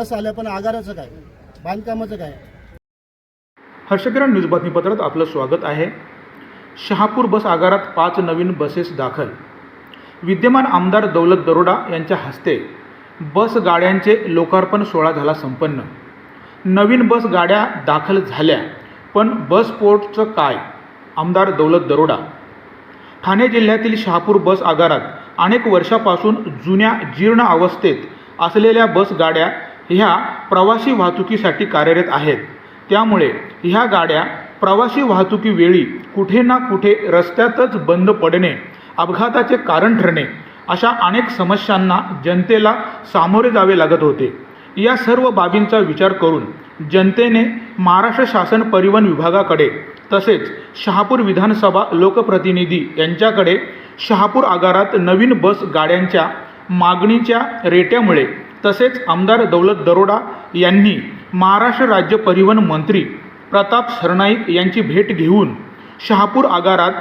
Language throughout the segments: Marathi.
बस आल्या पण आगाराचं काय? बांधकामाचं काय? हर्षकिरण न्यूज बातमीपत्रात आपलं स्वागत आहे. शहापूर बस आगारात पाच नवीन बसेस दाखल. विद्यमान आमदार दौलत दरोडा यांच्या हस्ते बस गाड्यांचे लोकार्पण सोहळा झाला संपन्न. नवीन बस गाड्या दाखल झाल्या पण बस पोर्टचं काय? आमदार दौलत दरोडा. ठाणे जिल्ह्यातील शहापूर बस आगारात अनेक वर्षापासून जुन्या जीर्ण अवस्थेत असलेल्या बस गाड्या ह्या प्रवासी वाहतुकीसाठी कार्यरत आहेत. त्यामुळे ह्या गाड्या प्रवासी वाहतुकीवेळी कुठे ना कुठे रस्त्यातच बंद पडणे अपघाताचे कारण ठरणे अशा अनेक समस्यांना जनतेला सामोरे जावे लागत होते. या सर्व बाबींचा विचार करून जनतेने महाराष्ट्र शासन परिवहन विभागाकडे तसेच शहापूर विधानसभा लोकप्रतिनिधी यांच्याकडे शहापूर आगारात नवीन बस गाड्यांच्या मागणीच्या रेट्यामुळे तसेच आमदार दौलत दरोडा यांनी महाराष्ट्र राज्य परिवहन मंत्री प्रताप सरनाईक यांची भेट घेऊन शहापूर आगारात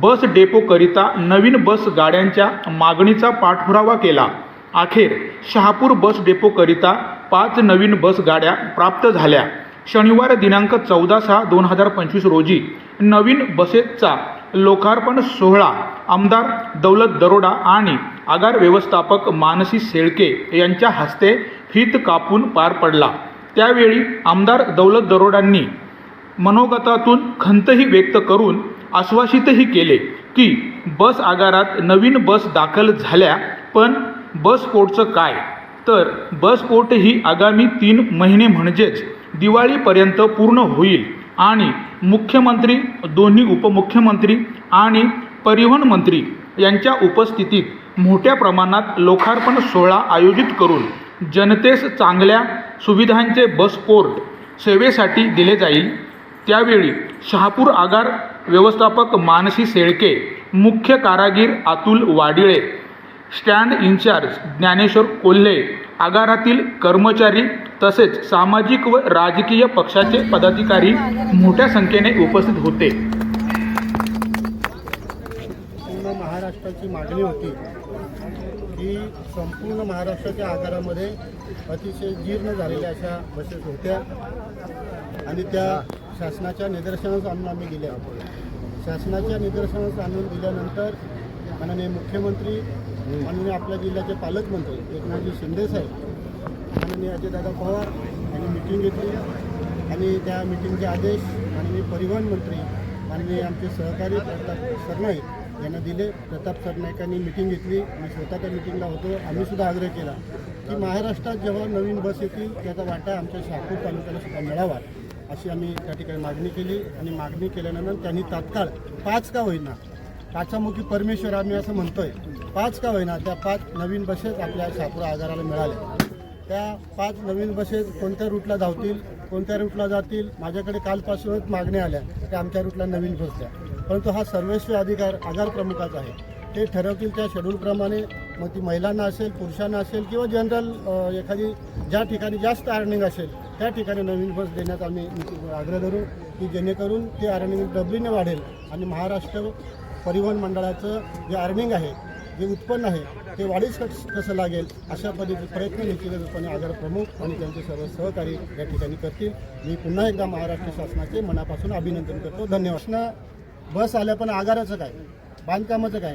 बस डेपोकरिता नवीन बस गाड्यांच्या मागणीचा पाठपुरावा केला. अखेर शहापूर बस डेपोकरिता पाच नवीन बस गाड्या प्राप्त झाल्या. शनिवार दिनांक चौदा सहा दोन हजार पंचवीस रोजी नवीन बसेसचा लोकार्पण सोहळा आमदार दौलत दरोडा आणि आगार व्यवस्थापक मानसी शेळके यांच्या हस्ते हित कापून पार पडला. त्यावेळी आमदार दौलत दरोडांनी मनोगतातून खंतही व्यक्त करून आश्वासितही केले की बस आगारात नवीन बस दाखल झाल्या पण बस काय? तर बस ही आगामी तीन महिने म्हणजेच दिवाळीपर्यंत पूर्ण होईल आणि मुख्यमंत्री दोन्ही उपमुख्यमंत्री आणि परिवहन मंत्री यांच्या उपस्थितीत मोठ्या प्रमाणात लोकार्पण सोहळा आयोजित करून जनतेस चांगल्या सुविधांचे बस पोर्ट सेवेसाठी दिले जाईल. त्यावेळी शहापूर आगार व्यवस्थापक मानसी शेळके मुख्य कारागीर अतुल वाडिळे स्टँड इन्चार्ज ज्ञानेश्वर कोल्हे आगारातील कर्मचारी तसेच सामाजिक व राजकीय पक्षाचे पदाधिकारी मोठ्या संख्येने उपस्थित होते. महाराष्ट्राची मागणी होती की संपूर्ण महाराष्ट्राच्या आकारामध्ये अतिशय जीर्ण झालेल्या अशा बसेस होत्या. आणि त्या शासनाच्या निदर्शनास आणून आम्ही दिल्या शासनाच्या निदर्शनास आणून दिल्यानंतर माननीय मुख्यमंत्री माननीय आपल्या जिल्ह्याचे पालकमंत्री एकनाथजी शिंदे साहेब माननीय अजयदादा पवार यांनी मिटिंग घेतली. आणि त्या मिटिंगचे आदेश माननीय परिवहन मंत्री माननीय आमचे सहकारी प्रताप सरनाईक यांना दिले. प्रताप सरनाईकांनी मिटिंग घेतली. मी स्वतः त्या मिटिंगला होतो. आम्ही सुद्धा आग्रह केला की महाराष्ट्रात जेव्हा नवीन बस येतील त्याचा वाटा आमच्या शहापूर तालुक्याला सुद्धा मिळावा अशी आम्ही त्या ठिकाणी मागणी केली. आणि मागणी केल्यानंतर त्यांनी तात्काळ पाच का होईना पाचामुखी परमेश्वर आम्ही असं म्हणतोय पाच का होईना त्या पाच नवीन बसेस आपल्या शहापूर आगाराला मिळाल्या. त्या पाच नवीन बसेस कोणत्या रूटला धावतील कोणत्या रूटला जातील माझ्याकडे कालपासूनच मागण्या आल्या त्या आमच्या रूटला नवीन बस द्या. परंतु हा सर्वेस्वी अधिकार आगार प्रमुखाचा आहे. ते ठरवतील त्या शेड्यूलप्रमाणे मग ती महिलांना असेल पुरुषांना असेल किंवा जनरल एखादी ज्या ठिकाणी जास्त अर्निंग असेल त्या ठिकाणी नवीन बस देण्यात आम्ही आग्रह धरू की जेणेकरून ते अर्निंग डबलीने वाढेल. आणि महाराष्ट्र परिवहन मंडळाचं जे अर्निंग आहे जे उत्पन्न आहे ते वाढीस कसं लागेल अशा पद्धतीचे प्रयत्न निश्चितपणे आगार प्रमुख आणि त्यांचे सर्व सहकारी या ठिकाणी करतील. मी पुन्हा एकदा महाराष्ट्र शासनाचे मनापासून अभिनंदन करतो. धन्यवाद. बस आल्या पण आगाराचं काय? बांधकामाचं काय?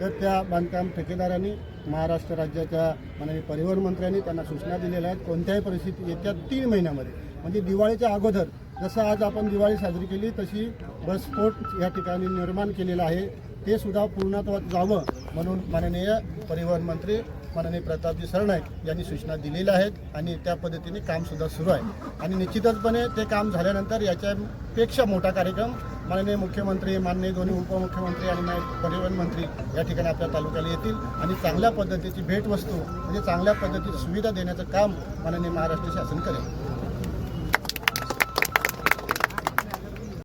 तर त्या बांधकाम ठेकेदारांनी महाराष्ट्र राज्याच्या माननीय परिवहन मंत्र्यांनी त्यांना सूचना दिलेल्या आहेत. कोणत्याही परिस्थितीत येत्या तीन महिन्यामध्ये म्हणजे दिवाळीच्या अगोदर जसं आज आपण दिवाळी साजरी केली तशी बसस्फोट या ठिकाणी निर्माण केलेलं आहे. ते सुद्धा पूर्णत्वात जावं म्हणून माननीय परिवहन मंत्री माननीय प्रतापजी सरनाईक यांनी सूचना दिलेल्या आहेत आणि त्या पद्धतीने कामसुद्धा सुरू आहे. आणि निश्चितचपणे ते काम झाल्यानंतर याच्यापेक्षा मोठा कार्यक्रम माननीय मुख्यमंत्री माननीय दोन्ही उपमुख्यमंत्री आणि परिवहन मंत्री या ठिकाणी आपल्या तालुक्याला येतील आणि चांगल्या पद्धतीची भेटवस्तू म्हणजे चांगल्या पद्धतीची सुविधा देण्याचं काम माननीय महाराष्ट्र शासन करेल.